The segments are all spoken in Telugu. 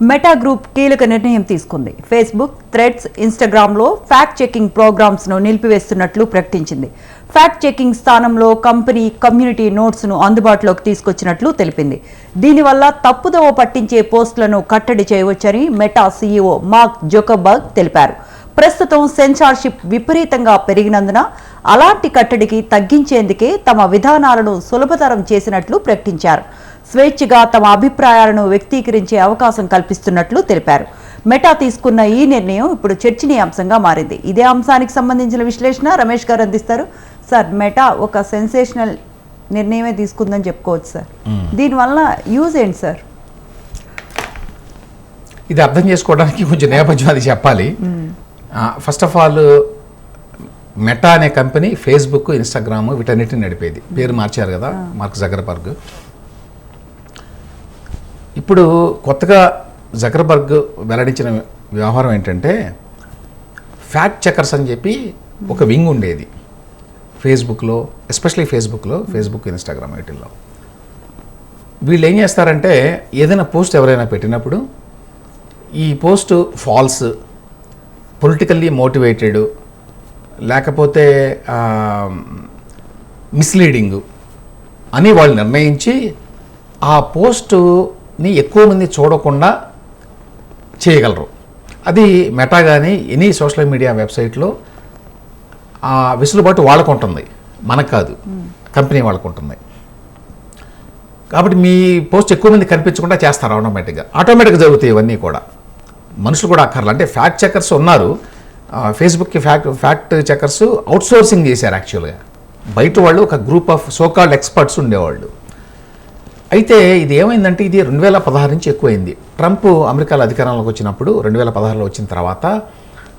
మెటా గ్రూప్ కీలక నిర్ణయం తీసుకుంది. ఫేస్బుక్ థ్రెడ్స్ ఇన్స్టాగ్రామ్లో ఫ్యాక్ట్ చెకింగ్ ప్రోగ్రామ్స్ను నిలిపివేస్తున్నట్లు ప్రకటించింది. ఫ్యాక్ట్ చెకింగ్ స్థానంలో కంపెనీ కమ్యూనిటీ నోట్స్ను అందుబాటులోకి తీసుకొచ్చినట్లు తెలిపింది. దీనివల్ల తప్పుదోవ పట్టించే పోస్టులను కట్టడి చేయవచ్చని మెటా సీఈఓ మార్క్ జోకబర్గ్ తెలిపారు. ప్రస్తుతం సెన్సార్షిప్ విపరీతంగా పెరిగినందున అలాంటి కట్టడికి తగ్గించేందుకే తమ విధానాలను సులభతరం చేసినట్లు ప్రకటించారు. స్వేచ్ఛగా తమ అభిప్రాయాలను వ్యక్తీకరించే అవకాశం కల్పిస్తున్నట్లు తెలిపారు. మెటా తీసుకున్న ఈ నిర్ణయం ఇప్పుడు చర్చనీయాంశంగా మారింది. ఇదే అంశానికి సంబంధించిన విశ్లేషణ రమేష్ గారు అందిస్తారు. సార్ మెటా ఒక సెన్సేషనల్ నిర్ణయమే తీసుకుందని చెప్పుకోవచ్చు సార్. దీనివల్ల యూజ్ ఏంటి సార్? ఇది అర్థం చేసుకోవడానికి కొంచెం నేపథ్యం అది చెప్పాలి. ఫస్ట్ ఆఫ్ ఆల్ మెటా అనే కంపెనీ ఫేస్బుక్ ఇన్స్టాగ్రామ్ వీటన్నిటిని నడిపేది. పేరు మార్చారు కదా మార్క్ జగర్బర్గ్. ఇప్పుడు కొత్తగా జగర్బర్గ్ వెల్లడించిన వ్యవహారం ఏంటంటే ఫ్యాక్ట్ చెకర్స్ అని చెప్పి ఒక వింగ్ ఉండేది. ఫేస్బుక్లో ఎస్పెషలీ ఫేస్బుక్లో ఫేస్బుక్ ఇన్స్టాగ్రామ్ వీటిల్లో. వీళ్ళు ఏం చేస్తారంటే ఏదైనా పోస్ట్ ఎవరైనా పెట్టినప్పుడు ఈ పోస్ట్ ఫాల్స్ పొలిటికల్లీ మోటివేటెడ్ లేకపోతే మిస్లీడింగ్ అని వాళ్ళు నిర్ణయించి ఆ పోస్టుని ఎక్కువ మంది చూడకుండా చేయగలరు. అది మెటా కానీ ఎనీ సోషల్ మీడియా వెబ్సైట్లో ఆ వెసులుబాటు వాళ్ళకు ఉంటుంది. మనకు కాదు. కంపెనీ వాళ్ళకు ఉంటుంది. కాబట్టి మీ పోస్ట్ ఎక్కువ మంది కనిపించకుండా చేస్తారు ఆటోమేటిక్గా. ఆటోమేటిక్గా జరుగుతాయి ఇవన్నీ కూడా. మనుషులు కూడా అక్కర్లు. అంటే ఫ్యాక్ట్ చెకర్స్ ఉన్నారు. ఫేస్బుక్కి ఫ్యాక్ట్ ఫ్యాక్ట్ చెకర్స్ అవుట్సోర్సింగ్ చేశారు యాక్చువల్గా బయట వాళ్ళు ఒక గ్రూప్ ఆఫ్ సోకాల్డ్ ఎక్స్పర్ట్స్ ఉండేవాళ్ళు. అయితే ఇది ఏమైందంటే ఇది రెండు వేల పదహారు నుంచి ఎక్కువైంది. ట్రంప్ అమెరికాలో అధికారంలోకి వచ్చినప్పుడు రెండు వేల పదహారులో వచ్చిన తర్వాత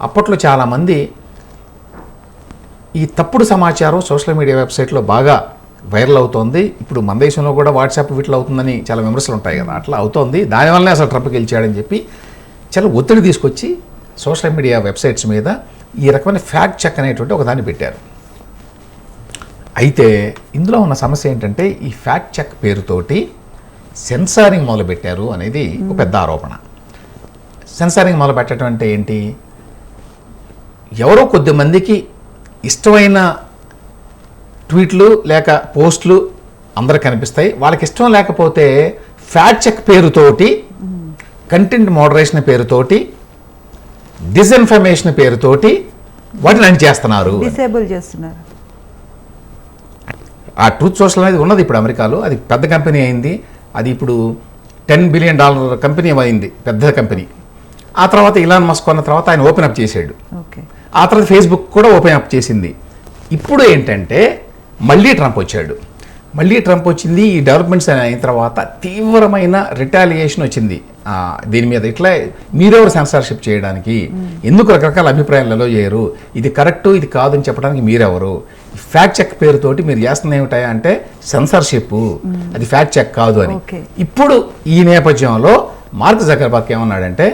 అప్పట్లో చాలామంది ఈ తప్పుడు సమాచారం సోషల్ మీడియా వెబ్సైట్లో బాగా వైరల్ అవుతోంది. ఇప్పుడు మన దేశంలో కూడా వాట్సాప్ వీటిలో అవుతుందని చాలా విమర్శలు ఉంటాయి కదా. అట్లా అవుతోంది. దానివల్లనే అసలు ట్రంప్ గెలిచాడని చెప్పి చాలా ఒత్తిడి తీసుకొచ్చి సోషల్ మీడియా వెబ్సైట్స్ మీద ఈ రకమైన ఫ్యాక్ట్ చెక్ అనేటువంటి ఒక దాన్ని పెట్టారు. అయితే ఇందులో ఉన్న సమస్య ఏంటంటే ఈ ఫ్యాక్ట్ చెక్ పేరుతోటి సెన్సారింగ్ మొదలుపెట్టారు అనేది ఒక పెద్ద ఆరోపణ. సెన్సారింగ్ మొదలు పెట్టడం అంటే ఏంటి? ఎవరో కొద్ది మందికి ఇష్టమైన ట్వీట్లు లేక పోస్టులు అందరికి కనిపిస్తాయి. వాళ్ళకి ఇష్టం లేకపోతే ఫ్యాక్ట్ చెక్ పేరుతోటి కంటెంట్ మోడరేషన్ పేరుతోటి డిస్ఇన్ఫర్మేషన్ పేరుతోటి వాటిని అని చేస్తున్నారు డిసేబుల్ చేస్తున్నారు. ఆ ట్రూత్ సోషల్ అనేది ఉన్నది ఇప్పుడు అమెరికాలో. అది పెద్ద కంపెనీ అయింది. అది ఇప్పుడు టెన్ బిలియన్ డాలర్ కంపెనీ అయింది. పెద్ద కంపెనీ. ఆ తర్వాత ఇలాన్ మస్క్ కొన్న తర్వాత ఆయన ఓపెన్ అప్ ఓకే. ఆ తర్వాత ఫేస్బుక్ కూడా ఓపెన్ అప్ చేసింది. ఇప్పుడు ఏంటంటే మళ్ళీ ట్రంప్ వచ్చాడు. మళ్ళీ ట్రంప్ వచ్చింది. ఈ డెవలప్మెంట్స్ అయిన తర్వాత తీవ్రమైన రిటాలియేషన్ వచ్చింది. దీని మీద ఇట్లా మీరెవరు సెన్సార్షిప్ చేయడానికి? ఎందుకు రకరకాల అభిప్రాయాలలో చేయరు ఇది కరెక్ట్ ఇది కాదు అని చెప్పడానికి మీరెవరు? ఫ్యాక్ట్ చెక్ పేరుతోటి మీరు చేస్తుంది ఏమిటాయా అంటే సెన్సార్షిప్ అది ఫ్యాక్ట్ చెక్ కాదు అని. ఇప్పుడు ఈ నేపథ్యంలో మార్క్ జకర్బర్గ్ ఏమన్నాడంటే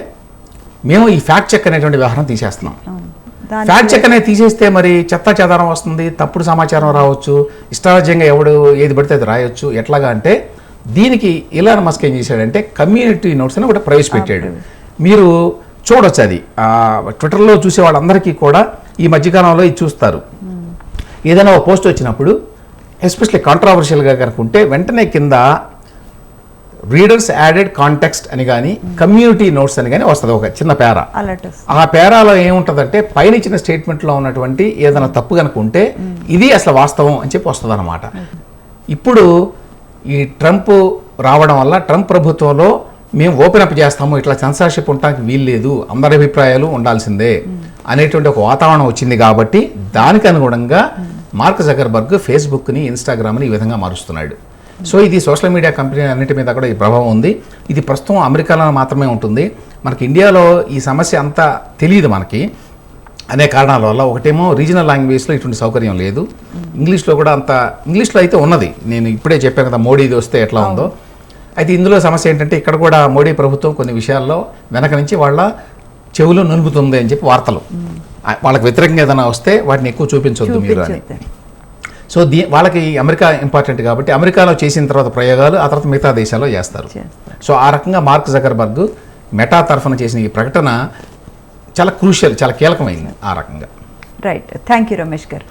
మేము ఈ ఫ్యాక్ట్ చెక్ అనేటువంటి వ్యవహారం తీసేస్తున్నాం. ఫ్యాక్ట్ చెక్ అనేది తీసేస్తే మరి చెత్త చెదారం వస్తుంది తప్పుడు సమాచారం రావచ్చు ఇష్టారాజ్యంగా ఎవడు ఏది పడితే అది రాయొచ్చు. ఎట్లాగా అంటే దీనికి ఇలాన్ మస్క్ ఏం చేశాడంటే కమ్యూనిటీ నోట్స్ అని ఒకటి ప్రవేశపెట్టాడు. మీరు చూడొచ్చు అది. ట్విట్టర్లో చూసే వాళ్ళందరికీ కూడా ఈ మధ్యకాలంలో ఇది చూస్తారు. ఏదైనా ఒక పోస్ట్ వచ్చినప్పుడు ఎస్పెషల్లీ కాంట్రావర్షియల్గా కనుక ఉంటే వెంటనే కింద రీడర్స్ యాడెడ్ కాంటెక్స్ట్ అని కానీ కమ్యూనిటీ నోట్స్ అని కానీ వస్తుంది ఒక చిన్న పేరా. ఆ పేరాలో ఏముంటుందంటే పైన ఇచ్చిన స్టేట్మెంట్లో ఉన్నటువంటి ఏదైనా తప్పు కనుక ఉంటే ఇది అసలు వాస్తవం అని చెప్పి వస్తుంది ఇప్పుడు ఈ ట్రంప్ రావడం వల్ల ట్రంప్ ప్రభుత్వంలో మేము ఓపెన్ అప్ చేస్తాము ఇట్లా సెన్సార్షిప్ ఉండటానికి వీల్లేదు అందరి అభిప్రాయాలు ఉండాల్సిందే అనేటువంటి ఒక వాతావరణం వచ్చింది కాబట్టి దానికి అనుగుణంగా మార్క్ జగర్బర్గ్ ఫేస్బుక్ని ఇన్స్టాగ్రామ్ని ఈ విధంగా మారుస్తున్నాడు. సో ఇది సోషల్ మీడియా కంపెనీ అన్నిటి మీద కూడా ఈ ప్రభావం ఉంది. ఇది ప్రస్తుతం అమెరికాలో మాత్రమే ఉంటుంది. మనకి ఇండియాలో ఈ సమస్య అంతా తెలియదు మనకి. అనే కారణాల వల్ల ఒకటేమో రీజనల్ లాంగ్వేజ్లో ఇటువంటి సౌకర్యం లేదు. ఇంగ్లీష్లో కూడా అంత ఇంగ్లీష్లో అయితే ఉన్నది. నేను ఇప్పుడే చెప్పాను కదా మోడీది వస్తే ఎట్లా ఉందో. అయితే ఇందులో సమస్య ఏంటంటే ఇక్కడ కూడా మోడీ ప్రభుత్వం కొన్ని విషయాల్లో వెనక నుంచి వాళ్ళ చెవులు నలుపుతుంది అని చెప్పి వార్తలు. వాళ్ళకి వ్యతిరేకంగా ఏదైనా వస్తే వాటిని ఎక్కువ చూపించొద్దు మీరు అని. సో దీ వాళ్ళకి అమెరికా ఇంపార్టెంట్ కాబట్టి అమెరికాలో చేసిన తర్వాత ప్రయోగాలు ఆ తర్వాత మిగతా దేశాల్లో చేస్తారు. చేస్తారు. సో ఆ రకంగా మార్క్ జకర్బర్గ్ మెటా తరఫున చేసిన ఈ ప్రకటన చాలా క్రూషియల్ చాలా కీలకమైంది ఆ రకంగా. రైట్ థ్యాంక్ యూ రమేష్ గారు.